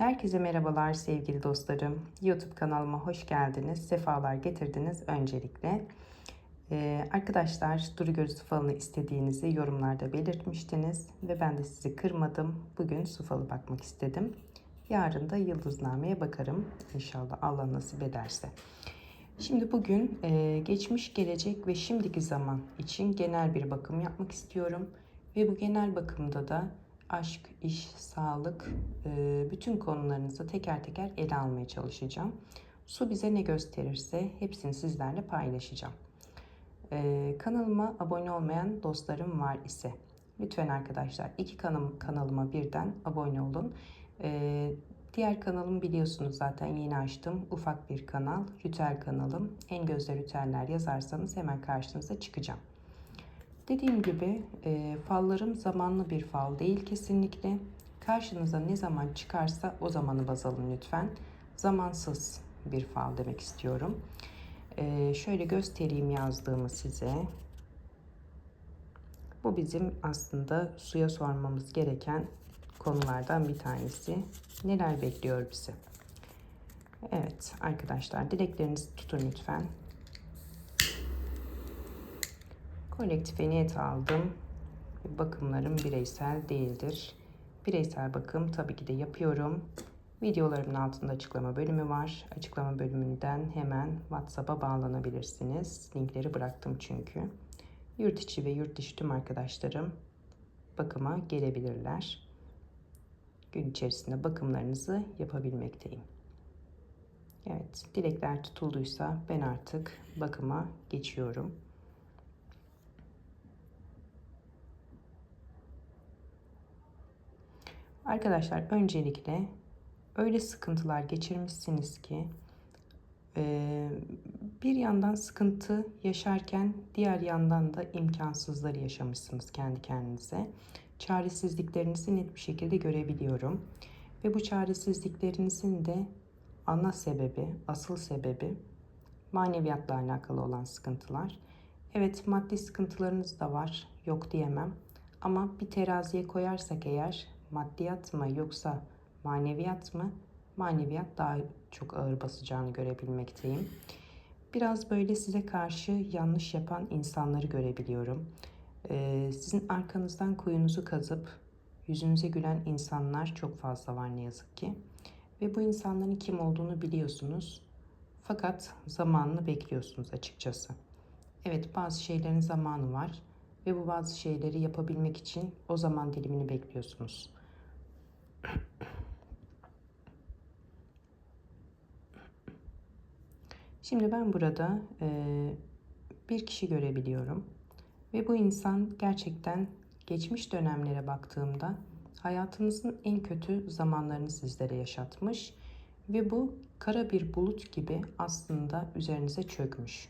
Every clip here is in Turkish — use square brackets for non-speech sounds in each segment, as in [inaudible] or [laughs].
Herkese merhabalar sevgili dostlarım. YouTube kanalıma hoş geldiniz. Sefalar getirdiniz öncelikle. Ee, arkadaşlar Duru Gözü falını istediğinizi yorumlarda belirtmiştiniz. Ve ben de sizi kırmadım. Bugün su falı bakmak istedim. Yarın da yıldıznameye bakarım. İnşallah Allah nasip ederse. Şimdi bugün e, geçmiş, gelecek ve şimdiki zaman için genel bir bakım yapmak istiyorum. Ve bu genel bakımda da aşk, iş, sağlık, e, bütün konularınızı teker teker ele almaya çalışacağım. Su bize ne gösterirse hepsini sizlerle paylaşacağım. E, kanalıma abone olmayan dostlarım var ise lütfen arkadaşlar iki kanım, kanalıma birden abone olun. E, diğer kanalımı biliyorsunuz zaten yeni açtım. Ufak bir kanal, ritüel kanalım. En gözde ritüeller yazarsanız hemen karşınıza çıkacağım. Dediğim gibi e, fallarım zamanlı bir fal değil kesinlikle. Karşınıza ne zaman çıkarsa o zamanı baz alın lütfen. Zamansız bir fal demek istiyorum. E, şöyle göstereyim yazdığımı size. Bu bizim aslında suya sormamız gereken konulardan bir tanesi. Neler bekliyor bizi? Evet arkadaşlar dileklerinizi tutun lütfen. Kolektife niyet aldım. Bakımlarım bireysel değildir. Bireysel bakım tabii ki de yapıyorum. Videolarımın altında açıklama bölümü var. Açıklama bölümünden hemen WhatsApp'a bağlanabilirsiniz. Linkleri bıraktım çünkü. Yurt içi ve yurt dışı tüm arkadaşlarım bakıma gelebilirler. Gün içerisinde bakımlarınızı yapabilmekteyim. Evet, dilekler tutulduysa ben artık bakıma geçiyorum. Arkadaşlar öncelikle öyle sıkıntılar geçirmişsiniz ki bir yandan sıkıntı yaşarken diğer yandan da imkansızları yaşamışsınız kendi kendinize. Çaresizliklerinizi net bir şekilde görebiliyorum. Ve bu çaresizliklerinizin de ana sebebi, asıl sebebi maneviyatla alakalı olan sıkıntılar. Evet maddi sıkıntılarınız da var, yok diyemem. Ama bir teraziye koyarsak eğer maddiyat mı yoksa maneviyat mı? Maneviyat daha çok ağır basacağını görebilmekteyim. Biraz böyle size karşı yanlış yapan insanları görebiliyorum. Ee, sizin arkanızdan kuyunuzu kazıp yüzünüze gülen insanlar çok fazla var ne yazık ki. Ve bu insanların kim olduğunu biliyorsunuz. Fakat zamanını bekliyorsunuz açıkçası. Evet bazı şeylerin zamanı var ve bu bazı şeyleri yapabilmek için o zaman dilimini bekliyorsunuz. Şimdi ben burada e, bir kişi görebiliyorum ve bu insan gerçekten geçmiş dönemlere baktığımda hayatınızın en kötü zamanlarını sizlere yaşatmış ve bu kara bir bulut gibi aslında üzerinize çökmüş.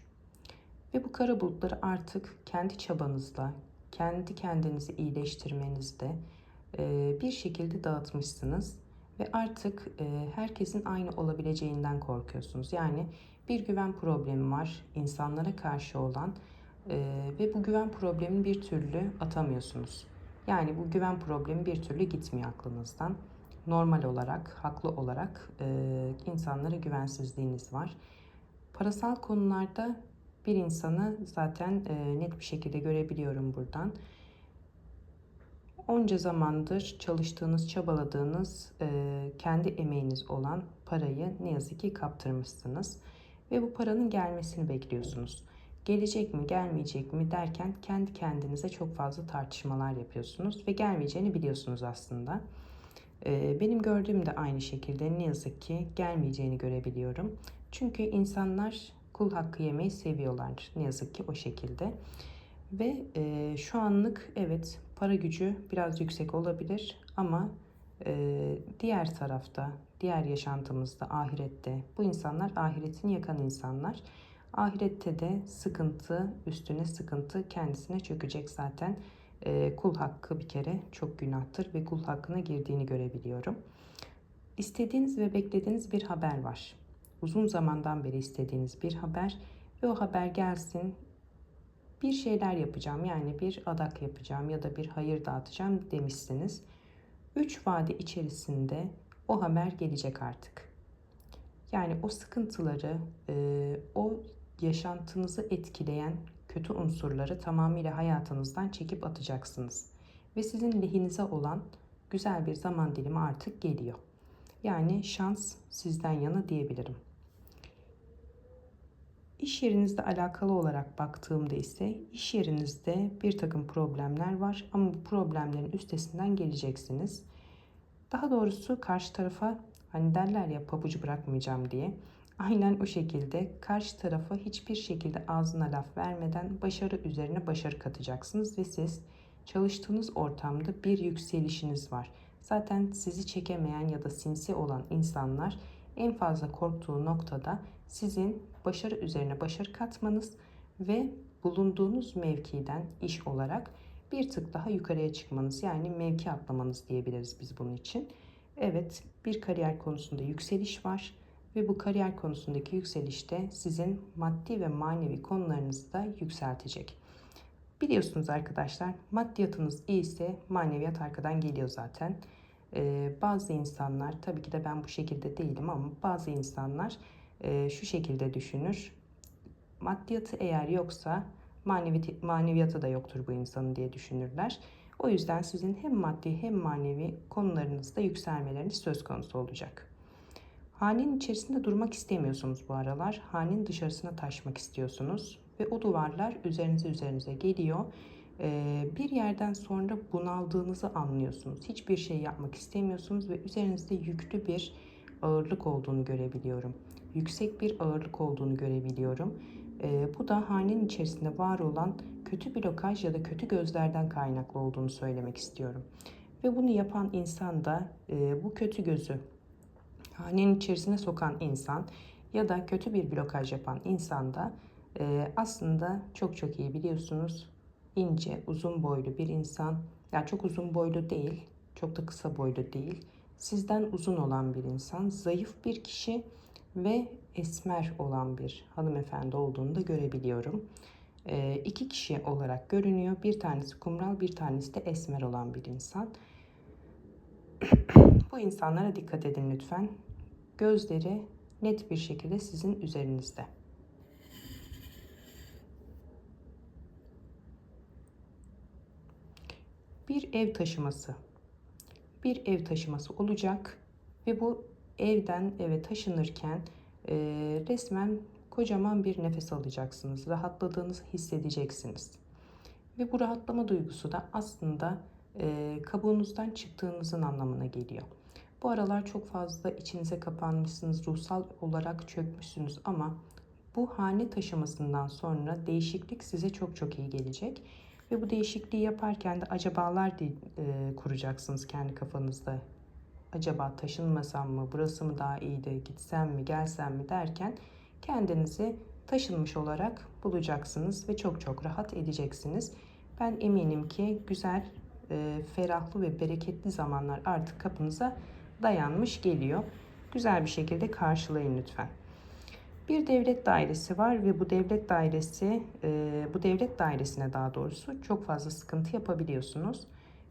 Ve bu kara bulutları artık kendi çabanızla, kendi kendinizi iyileştirmenizde bir şekilde dağıtmışsınız ve artık e, herkesin aynı olabileceğinden korkuyorsunuz. Yani bir güven problemi var insanlara karşı olan e, ve bu güven problemini bir türlü atamıyorsunuz. Yani bu güven problemi bir türlü gitmiyor aklınızdan. Normal olarak, haklı olarak insanlara güvensizliğiniz var. Parasal konularda bir insanı zaten net bir şekilde görebiliyorum buradan onca zamandır çalıştığınız, çabaladığınız, e, kendi emeğiniz olan parayı ne yazık ki kaptırmışsınız. Ve bu paranın gelmesini bekliyorsunuz. Gelecek mi, gelmeyecek mi derken kendi kendinize çok fazla tartışmalar yapıyorsunuz ve gelmeyeceğini biliyorsunuz aslında. E, benim gördüğüm de aynı şekilde ne yazık ki gelmeyeceğini görebiliyorum. Çünkü insanlar kul hakkı yemeyi seviyorlar ne yazık ki o şekilde. Ve e, şu anlık evet para gücü biraz yüksek olabilir ama e, diğer tarafta, diğer yaşantımızda, ahirette bu insanlar ahiretini yakan insanlar. Ahirette de sıkıntı üstüne sıkıntı kendisine çökecek zaten. E, kul hakkı bir kere çok günahtır ve kul hakkına girdiğini görebiliyorum. İstediğiniz ve beklediğiniz bir haber var. Uzun zamandan beri istediğiniz bir haber ve o haber gelsin bir şeyler yapacağım yani bir adak yapacağım ya da bir hayır dağıtacağım demişsiniz. 3 vade içerisinde o haber gelecek artık. Yani o sıkıntıları, e, o yaşantınızı etkileyen kötü unsurları tamamıyla hayatınızdan çekip atacaksınız. Ve sizin lehinize olan güzel bir zaman dilimi artık geliyor. Yani şans sizden yana diyebilirim. İş yerinizle alakalı olarak baktığımda ise iş yerinizde bir takım problemler var ama bu problemlerin üstesinden geleceksiniz. Daha doğrusu karşı tarafa hani derler ya pabucu bırakmayacağım diye. Aynen o şekilde karşı tarafa hiçbir şekilde ağzına laf vermeden başarı üzerine başarı katacaksınız ve siz çalıştığınız ortamda bir yükselişiniz var. Zaten sizi çekemeyen ya da sinsi olan insanlar en fazla korktuğu noktada sizin başarı üzerine başarı katmanız ve bulunduğunuz mevkiden iş olarak bir tık daha yukarıya çıkmanız yani mevki atlamanız diyebiliriz biz bunun için. Evet bir kariyer konusunda yükseliş var ve bu kariyer konusundaki yükselişte sizin maddi ve manevi konularınızı da yükseltecek. Biliyorsunuz arkadaşlar maddiyatınız iyiyse maneviyat arkadan geliyor zaten. Ee, bazı insanlar tabii ki de ben bu şekilde değilim ama bazı insanlar e, şu şekilde düşünür. Maddiyatı eğer yoksa manevi, maneviyatı da yoktur bu insanın diye düşünürler. O yüzden sizin hem maddi hem manevi konularınızda yükselmeleriniz söz konusu olacak. Hanenin içerisinde durmak istemiyorsunuz bu aralar. Hanenin dışarısına taşmak istiyorsunuz. Ve o duvarlar üzerinize üzerinize geliyor. Ee, bir yerden sonra bunaldığınızı anlıyorsunuz. Hiçbir şey yapmak istemiyorsunuz ve üzerinizde yüklü bir ağırlık olduğunu görebiliyorum. Yüksek bir ağırlık olduğunu görebiliyorum. Ee, bu da hanenin içerisinde var olan kötü blokaj ya da kötü gözlerden kaynaklı olduğunu söylemek istiyorum. Ve bunu yapan insan da e, bu kötü gözü hanenin içerisine sokan insan ya da kötü bir blokaj yapan insan da e, aslında çok çok iyi biliyorsunuz ince, uzun boylu bir insan. Yani çok uzun boylu değil, çok da kısa boylu değil. Sizden uzun olan bir insan, zayıf bir kişi ve esmer olan bir hanımefendi olduğunu da görebiliyorum. E, iki kişi olarak görünüyor. Bir tanesi kumral, bir tanesi de esmer olan bir insan. [clears throat] Bu insanlara dikkat edin lütfen. Gözleri net bir şekilde sizin üzerinizde. Bir ev taşıması. Bir ev taşıması olacak ve bu evden eve taşınırken e, resmen kocaman bir nefes alacaksınız. Rahatladığınızı hissedeceksiniz. Ve bu rahatlama duygusu da aslında e, kabuğunuzdan çıktığınızın anlamına geliyor. Bu aralar çok fazla içinize kapanmışsınız, ruhsal olarak çökmüşsünüz ama bu hane taşımasından sonra değişiklik size çok çok iyi gelecek. Ve bu değişikliği yaparken de acabalar e, kuracaksınız kendi kafanızda. Acaba taşınmasam mı, burası mı daha iyiydi, gitsem mi, gelsem mi derken kendinizi taşınmış olarak bulacaksınız ve çok çok rahat edeceksiniz. Ben eminim ki güzel, e, ferahlı ve bereketli zamanlar artık kapınıza dayanmış geliyor. Güzel bir şekilde karşılayın lütfen. Bir devlet dairesi var ve bu devlet dairesi, e, bu devlet dairesine daha doğrusu çok fazla sıkıntı yapabiliyorsunuz.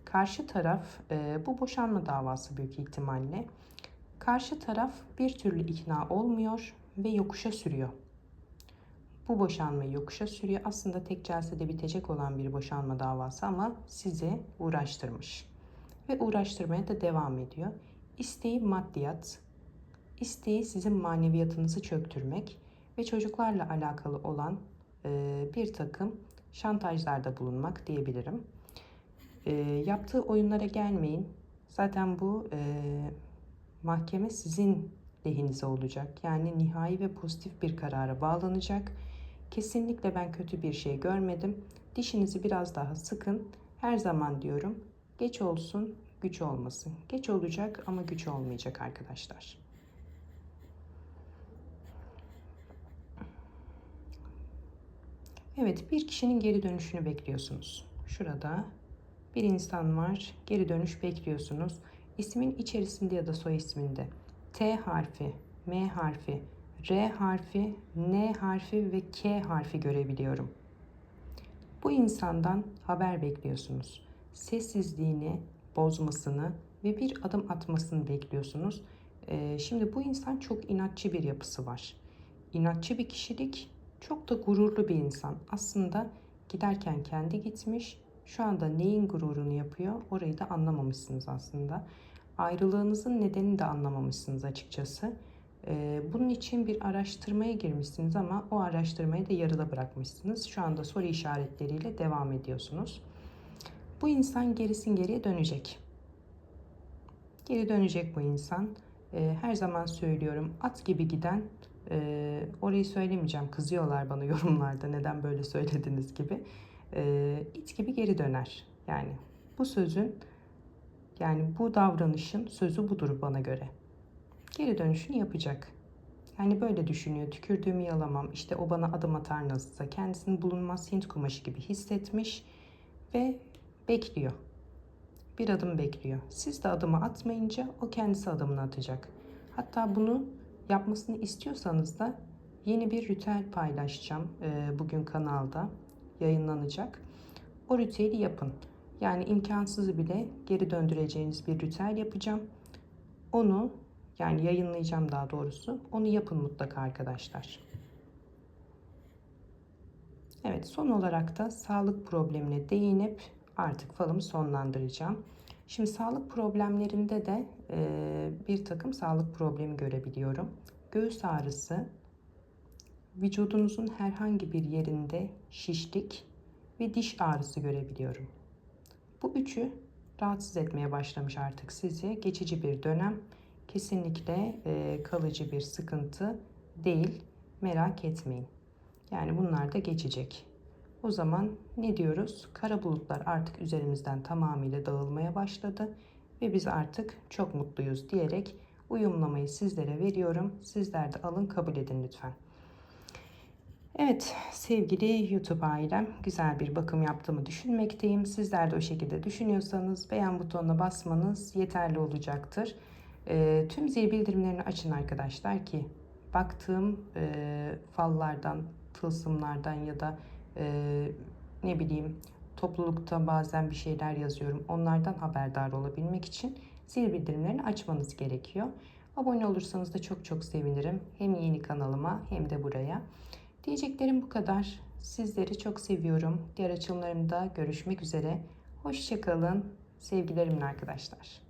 Karşı taraf, e, bu boşanma davası büyük ihtimalle. Karşı taraf bir türlü ikna olmuyor ve yokuşa sürüyor. Bu boşanmayı yokuşa sürüyor. Aslında tek celsede bitecek olan bir boşanma davası ama sizi uğraştırmış. Ve uğraştırmaya da devam ediyor. İsteği maddiyat, isteği sizin maneviyatınızı çöktürmek ve çocuklarla alakalı olan e, bir takım şantajlarda bulunmak diyebilirim. E, yaptığı oyunlara gelmeyin. Zaten bu e, mahkeme sizin lehinize olacak. Yani nihai ve pozitif bir karara bağlanacak. Kesinlikle ben kötü bir şey görmedim. Dişinizi biraz daha sıkın. Her zaman diyorum geç olsun güç olmasın. Geç olacak ama güç olmayacak arkadaşlar. Evet bir kişinin geri dönüşünü bekliyorsunuz. Şurada bir insan var. Geri dönüş bekliyorsunuz. İsmin içerisinde ya da soy isminde T harfi, M harfi, R harfi, N harfi ve K harfi görebiliyorum. Bu insandan haber bekliyorsunuz. Sessizliğini bozmasını ve bir adım atmasını bekliyorsunuz. Ee, şimdi bu insan çok inatçı bir yapısı var. İnatçı bir kişilik, çok da gururlu bir insan. Aslında giderken kendi gitmiş, şu anda neyin gururunu yapıyor orayı da anlamamışsınız aslında. Ayrılığınızın nedenini de anlamamışsınız açıkçası. Ee, bunun için bir araştırmaya girmişsiniz ama o araştırmayı da yarıda bırakmışsınız. Şu anda soru işaretleriyle devam ediyorsunuz. Bu insan gerisin geriye dönecek. Geri dönecek bu insan. Ee, her zaman söylüyorum at gibi giden e, orayı söylemeyeceğim kızıyorlar bana [laughs] yorumlarda neden böyle söylediniz gibi. E, it gibi geri döner. Yani bu sözün yani bu davranışın sözü budur bana göre. Geri dönüşünü yapacak. Yani böyle düşünüyor. Tükürdüğümü yalamam. İşte o bana adım atar nasılsa. Kendisini bulunmaz Hint kumaşı gibi hissetmiş ve bekliyor. Bir adım bekliyor. Siz de adımı atmayınca o kendisi adımını atacak. Hatta bunu yapmasını istiyorsanız da yeni bir ritüel paylaşacağım e, bugün kanalda yayınlanacak. O ritüeli yapın. Yani imkansızı bile geri döndüreceğiniz bir ritüel yapacağım. Onu yani yayınlayacağım daha doğrusu. Onu yapın mutlaka arkadaşlar. Evet son olarak da sağlık problemine değinip artık falımı sonlandıracağım. Şimdi sağlık problemlerinde de e, bir takım sağlık problemi görebiliyorum. Göğüs ağrısı, vücudunuzun herhangi bir yerinde şişlik ve diş ağrısı görebiliyorum. Bu üçü rahatsız etmeye başlamış artık sizi. Geçici bir dönem, kesinlikle e, kalıcı bir sıkıntı değil. Merak etmeyin. Yani bunlar da geçecek. O zaman ne diyoruz? Kara bulutlar artık üzerimizden tamamıyla dağılmaya başladı ve biz artık çok mutluyuz diyerek uyumlamayı sizlere veriyorum. Sizler de alın kabul edin lütfen. Evet sevgili YouTube ailem güzel bir bakım yaptığımı düşünmekteyim. Sizler de o şekilde düşünüyorsanız beğen butonuna basmanız yeterli olacaktır. E, tüm zil bildirimlerini açın arkadaşlar ki baktığım e, fallardan, tılsımlardan ya da e, ne bileyim toplulukta bazen bir şeyler yazıyorum. Onlardan haberdar olabilmek için zil bildirimlerini açmanız gerekiyor. Abone olursanız da çok çok sevinirim. Hem yeni kanalıma hem de buraya. Diyeceklerim bu kadar. Sizleri çok seviyorum. Diğer açılımlarımda görüşmek üzere. Hoşçakalın. Sevgilerimle arkadaşlar.